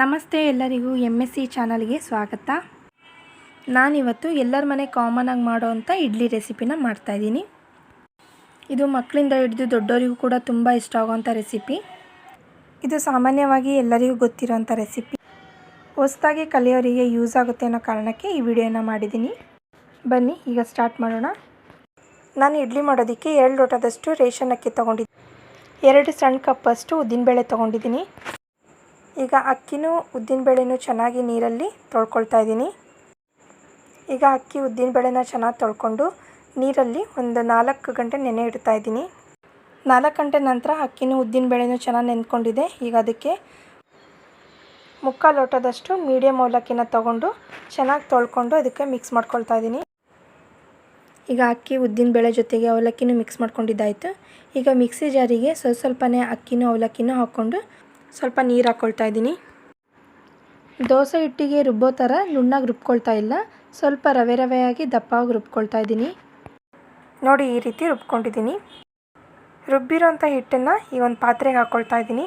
ನಮಸ್ತೆ ಎಲ್ಲರಿಗೂ M S C ಚಾನಲ್ಗೆ ಸ್ವಾಗತ. ನಾನಿವತ್ತು ಎಲ್ಲರ ಮನೆ ಕಾಮನಾಗಿ ಮಾಡೋವಂಥ ಇಡ್ಲಿ ರೆಸಿಪಿನ ಮಾಡ್ತಾಯಿದ್ದೀನಿ ಇದು ಮಕ್ಕಳಿಂದ ಹಿಡಿದು ದೊಡ್ಡವರಿಗೂ ಕೂಡ ತುಂಬ ಇಷ್ಟ ಆಗೋವಂಥ ರೆಸಿಪಿ ಇದು ಸಾಮಾನ್ಯವಾಗಿ ಎಲ್ಲರಿಗೂ ಗೊತ್ತಿರೋವಂಥ ರೆಸಿಪಿ ಹೊಸ್ದಾಗಿ ಕಲಿಯೋರಿಗೆ ಯೂಸ್ ಆಗುತ್ತೆ ಅನ್ನೋ ಕಾರಣಕ್ಕೆ ಈ ವಿಡಿಯೋನ ಮಾಡಿದ್ದೀನಿ. ಬನ್ನಿ, ಈಗ ಸ್ಟಾರ್ಟ್ ಮಾಡೋಣ. ನಾನು ಇಡ್ಲಿ ಮಾಡೋದಕ್ಕೆ ಎರಡು ಲೋಟದಷ್ಟು ರೇಷನ್ ಅಕ್ಕಿ ತೊಗೊಂಡಿದ್ದೆ ಎರಡು ಸಣ್ಣ ಕಪ್ಪಷ್ಟು ಉದ್ದಿನಬೇಳೆ ತೊಗೊಂಡಿದ್ದೀನಿ. ಈಗ ಅಕ್ಕಿನೂ ಉದ್ದಿನಬೇಳೆನೂ ಚೆನ್ನಾಗಿ ನೀರಲ್ಲಿ ತೊಳ್ಕೊಳ್ತಾ ಇದ್ದೀನಿ. ಈಗ ಅಕ್ಕಿ ಉದ್ದಿನಬೇಳೆನ ಚೆನ್ನಾಗಿ ತೊಳ್ಕೊಂಡು ನೀರಲ್ಲಿ ಒಂದು ನಾಲ್ಕು ಗಂಟೆ ನೆನೆ ಇಡ್ತಾ ಇದ್ದೀನಿ. ನಾಲ್ಕು ಗಂಟೆ ನಂತರ ಅಕ್ಕಿನೂ ಉದ್ದಿನಬೇಳೆನೂ ಚೆನ್ನಾಗಿ ನೆನ್ಕೊಂಡಿದೆ. ಈಗ ಅದಕ್ಕೆ ಮುಕ್ಕಾಲು ಲೋಟದಷ್ಟು ಮೀಡಿಯಮ್ ಅವಲಕ್ಕಿನ ತೊಗೊಂಡು ಚೆನ್ನಾಗಿ ತೊಳ್ಕೊಂಡು ಅದಕ್ಕೆ ಮಿಕ್ಸ್ ಮಾಡ್ಕೊಳ್ತಾ ಇದ್ದೀನಿ. ಈಗ ಅಕ್ಕಿ ಉದ್ದಿನಬೇಳೆ ಜೊತೆಗೆ ಅವಲಕ್ಕಿನೂ ಮಿಕ್ಸ್ ಮಾಡ್ಕೊಂಡಿದ್ದಾಯಿತು. ಈಗ ಮಿಕ್ಸಿ ಜಾರಿಗೆ ಸ್ವಲ್ಪ ಸ್ವಲ್ಪನೇ ಅಕ್ಕಿನೂ ಅವಲಕ್ಕಿನೂ ಹಾಕ್ಕೊಂಡು ಸ್ವಲ್ಪ ನೀರು ಹಾಕ್ಕೊಳ್ತಾ ಇದ್ದೀನಿ. ದೋಸೆ ಹಿಟ್ಟಿಗೆ ರುಬ್ಬೋ ಥರ ನುಣ್ಣಾಗಿ ರುಬ್ಕೊಳ್ತಾ ಇಲ್ಲ. ಸ್ವಲ್ಪ ರವೆ ರವೆಯಾಗಿ ದಪ್ಪವಾಗಿ ರುಬ್ಕೊಳ್ತಾ ಇದ್ದೀನಿ. ನೋಡಿ ಈ ರೀತಿ ರುಬ್ಕೊಂಡಿದ್ದೀನಿ. ರುಬ್ಬಿರೋಂಥ ಹಿಟ್ಟನ್ನು ಈ ಒಂದು ಪಾತ್ರೆಗೆ ಹಾಕ್ಕೊಳ್ತಾ ಇದ್ದೀನಿ.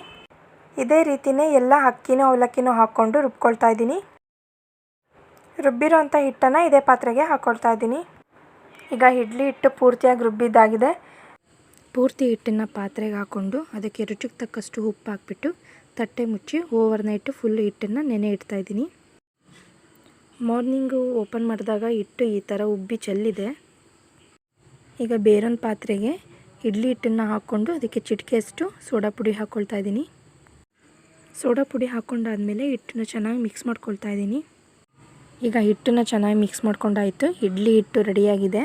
ಇದೇ ರೀತಿಯೇ ಎಲ್ಲ ಅಕ್ಕಿನೂ ಅವಲಕ್ಕಿನೂ ಹಾಕ್ಕೊಂಡು ರುಬ್ಕೊಳ್ತಾ ಇದ್ದೀನಿ. ರುಬ್ಬಿರೋಂಥ ಹಿಟ್ಟನ್ನು ಇದೇ ಪಾತ್ರೆಗೆ ಹಾಕ್ಕೊಳ್ತಾ ಇದ್ದೀನಿ. ಈಗ ಇಡ್ಲಿ ಹಿಟ್ಟು ಪೂರ್ತಿಯಾಗಿ ರುಬ್ಬಿದ್ದಾಗಿದೆ. ಪೂರ್ತಿ ಹಿಟ್ಟನ್ನು ಪಾತ್ರೆಗೆ ಹಾಕ್ಕೊಂಡು ಅದಕ್ಕೆ ರುಚಿಗೆ ತಕ್ಕಷ್ಟು ಉಪ್ಪು ಹಾಕ್ಬಿಟ್ಟು ತಟ್ಟೆ ಮುಚ್ಚಿ ಓವರ್ ನೈಟು ಫುಲ್ ಹಿಟ್ಟನ್ನು ನೆನೆ ಇಡ್ತಾ ಇದ್ದೀನಿ. ಮಾರ್ನಿಂಗು ಓಪನ್ ಮಾಡಿದಾಗ ಹಿಟ್ಟು ಈ ಥರ ಉಬ್ಬಿ ಚೆಲ್ಲಿದೆ. ಈಗ ಬೇರೊಂದು ಪಾತ್ರೆಗೆ ಇಡ್ಲಿ ಹಿಟ್ಟನ್ನು ಹಾಕ್ಕೊಂಡು ಅದಕ್ಕೆ ಚಿಟಿಕೆಯಷ್ಟು ಸೋಡಾ ಪುಡಿ ಹಾಕ್ಕೊಳ್ತಾ ಇದ್ದೀನಿ. ಸೋಡಾ ಪುಡಿ ಹಾಕ್ಕೊಂಡಾದಮೇಲೆ ಹಿಟ್ಟನ್ನು ಚೆನ್ನಾಗಿ ಮಿಕ್ಸ್ ಮಾಡ್ಕೊಳ್ತಾ ಇದ್ದೀನಿ. ಈಗ ಹಿಟ್ಟನ್ನು ಚೆನ್ನಾಗಿ ಮಿಕ್ಸ್ ಮಾಡ್ಕೊಂಡಾಯಿತು. ಇಡ್ಲಿ ಹಿಟ್ಟು ರೆಡಿಯಾಗಿದೆ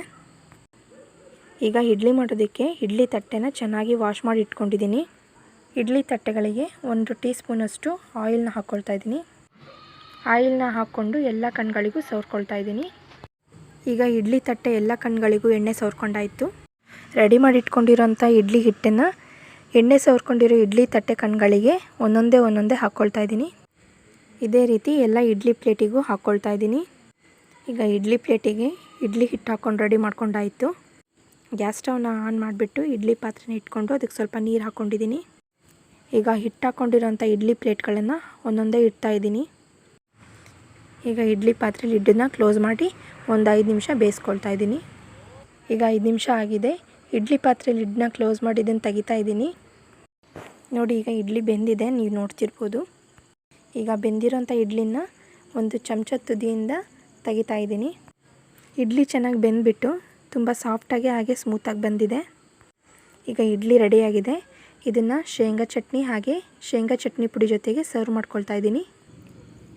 ಈಗ ಇಡ್ಲಿ ಮಾಡೋದಕ್ಕೆ ಇಡ್ಲಿ ತಟ್ಟೆನ ಚೆನ್ನಾಗಿ ವಾಶ್ ಮಾಡಿ ಇಟ್ಕೊಂಡಿದ್ದೀನಿ. ಇಡ್ಲಿ ತಟ್ಟೆಗಳಿಗೆ ಒಂದು ಟೀ ಸ್ಪೂನಷ್ಟು ಆಯಿಲ್ನ ಹಾಕ್ಕೊಳ್ತಾ ಇದ್ದೀನಿ. ಆಯಿಲ್ನ ಹಾಕ್ಕೊಂಡು ಎಲ್ಲ ಕಣ್ಗಳಿಗೂ ಸವರ್ಕೊಳ್ತಾ ಇದ್ದೀನಿ. ಈಗ ಇಡ್ಲಿ ತಟ್ಟೆ ಎಲ್ಲ ಕಣ್ಗಳಿಗೂ ಎಣ್ಣೆ ಸವರ್ಕೊಂಡಾಯಿತು. ರೆಡಿ ಮಾಡಿ ಇಟ್ಕೊಂಡಿರೋಂಥ ಇಡ್ಲಿ ಹಿಟ್ಟನ್ನು ಎಣ್ಣೆ ಸವರ್ಕೊಂಡಿರೋ ಇಡ್ಲಿ ತಟ್ಟೆ ಕಣ್ಗಳಿಗೆ ಒಂದೊಂದೇ ಒಂದೊಂದೇ ಹಾಕ್ಕೊಳ್ತಾ ಇದ್ದೀನಿ. ಇದೇ ರೀತಿ ಎಲ್ಲ ಇಡ್ಲಿ ಪ್ಲೇಟಿಗೂ ಹಾಕ್ಕೊಳ್ತಾ ಇದ್ದೀನಿ. ಈಗ ಇಡ್ಲಿ ಪ್ಲೇಟಿಗೆ ಇಡ್ಲಿ ಹಿಟ್ಟು ಹಾಕ್ಕೊಂಡು ರೆಡಿ ಮಾಡ್ಕೊಂಡಾಯಿತು. ಗ್ಯಾಸ್ ಸ್ಟವ್ನ ಆನ್ ಮಾಡಿಬಿಟ್ಟು ಇಡ್ಲಿ ಪಾತ್ರೆನ ಇಟ್ಕೊಂಡು ಅದಕ್ಕೆ ಸ್ವಲ್ಪ ನೀರು ಹಾಕ್ಕೊಂಡಿದ್ದೀನಿ ಈಗ ಹಿಟ್ಟು ಹಾಕ್ಕೊಂಡಿರೋಂಥ ಇಡ್ಲಿ ಪ್ಲೇಟ್ಗಳನ್ನು ಒಂದೊಂದೇ ಇಡ್ತಾ ಇದ್ದೀನಿ. ಈಗ ಇಡ್ಲಿ ಪಾತ್ರೆ ಲಿಡ್ಡನ್ನ ಕ್ಲೋಸ್ ಮಾಡಿ ಒಂದು ಐದು ನಿಮಿಷ ಬೇಯಿಸ್ಕೊಳ್ತಾ ಇದ್ದೀನಿ. ಈಗ ಐದು ನಿಮಿಷ ಆಗಿದೆ. ಇಡ್ಲಿ ಪಾತ್ರೆ ಲಿಡ್ನ ಕ್ಲೋಸ್ ಮಾಡಿ ಇದನ್ನು ತೆಗಿತಾ ಇದ್ದೀನಿ. ನೋಡಿ, ಈಗ ಇಡ್ಲಿ ಬೆಂದಿದೆ, ನೀವು ನೋಡ್ತಿರ್ಬೋದು. ಈಗ ಬೆಂದಿರೋಂಥ ಇಡ್ಲಿನ ಒಂದು ಚಮಚ ತುದಿಯಿಂದ ತೆಗಿತಾ ಇದ್ದೀನಿ. ಇಡ್ಲಿ ಚೆನ್ನಾಗಿ ಬೆಂದ್ಬಿಟ್ಟು ತುಂಬ ಸಾಫ್ಟಾಗಿ ಹಾಗೆ ಸ್ಮೂತಾಗಿ ಬಂದಿದೆ. ಈಗ ಇಡ್ಲಿ ರೆಡಿಯಾಗಿದೆ. ಇದನ್ನು ಶೇಂಗಾ ಚಟ್ನಿ ಹಾಗೆ ಶೇಂಗಾ ಚಟ್ನಿ ಪುಡಿ ಜೊತೆಗೆ ಸರ್ವ್ ಮಾಡ್ಕೊಳ್ತಾ ಇದ್ದೀನಿ.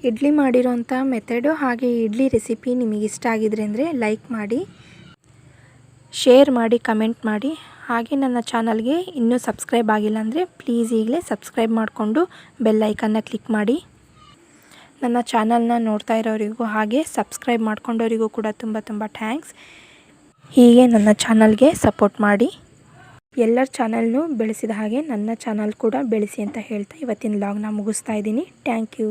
ಇಡ್ಲಿ ಮಾಡಿರೋಂಥ ಮೆಥಡು ಹಾಗೆ ಇಡ್ಲಿ ರೆಸಿಪಿ ನಿಮಗೆ ಇಷ್ಟ ಆಗಿದ್ರೆ ಅಂದರೆ ಲೈಕ್ ಮಾಡಿ, ಶೇರ್ ಮಾಡಿ, ಕಮೆಂಟ್ ಮಾಡಿ. ಹಾಗೆ ನನ್ನ ಚಾನಲ್ಗೆ ಇನ್ನೂ ಸಬ್ಸ್ಕ್ರೈಬ್ ಆಗಿಲ್ಲ ಅಂದರೆ ಪ್ಲೀಸ್ ಈಗಲೇ ಸಬ್ಸ್ಕ್ರೈಬ್ ಮಾಡಿಕೊಂಡು ಬೆಲ್ ಐಕನ್ನ ಕ್ಲಿಕ್ ಮಾಡಿ. ನನ್ನ ಚಾನಲ್ನ ನೋಡ್ತಾ ಇರೋರಿಗೂ ಹಾಗೆ ಸಬ್ಸ್ಕ್ರೈಬ್ ಮಾಡ್ಕೊಂಡವರಿಗೂ ಕೂಡ ತುಂಬ ತುಂಬ ಥ್ಯಾಂಕ್ಸ್. ಹೀಗೆ ನನ್ನ ಚಾನಲ್ಗೆ ಸಪೋರ್ಟ್ ಮಾಡಿ. ಎಲ್ಲರ ಚಾನಲ್ನು ಬೆಳೆಸಿದ ಹಾಗೆ ನನ್ನ ಚಾನಲ್ ಕೂಡ ಬೆಳೆಸಿ ಅಂತ ಹೇಳ್ತಾ ಇವತ್ತಿನ ಲಾಗ್ನ ಮುಗಿಸ್ತಾ ಇದ್ದೀನಿ. Thank you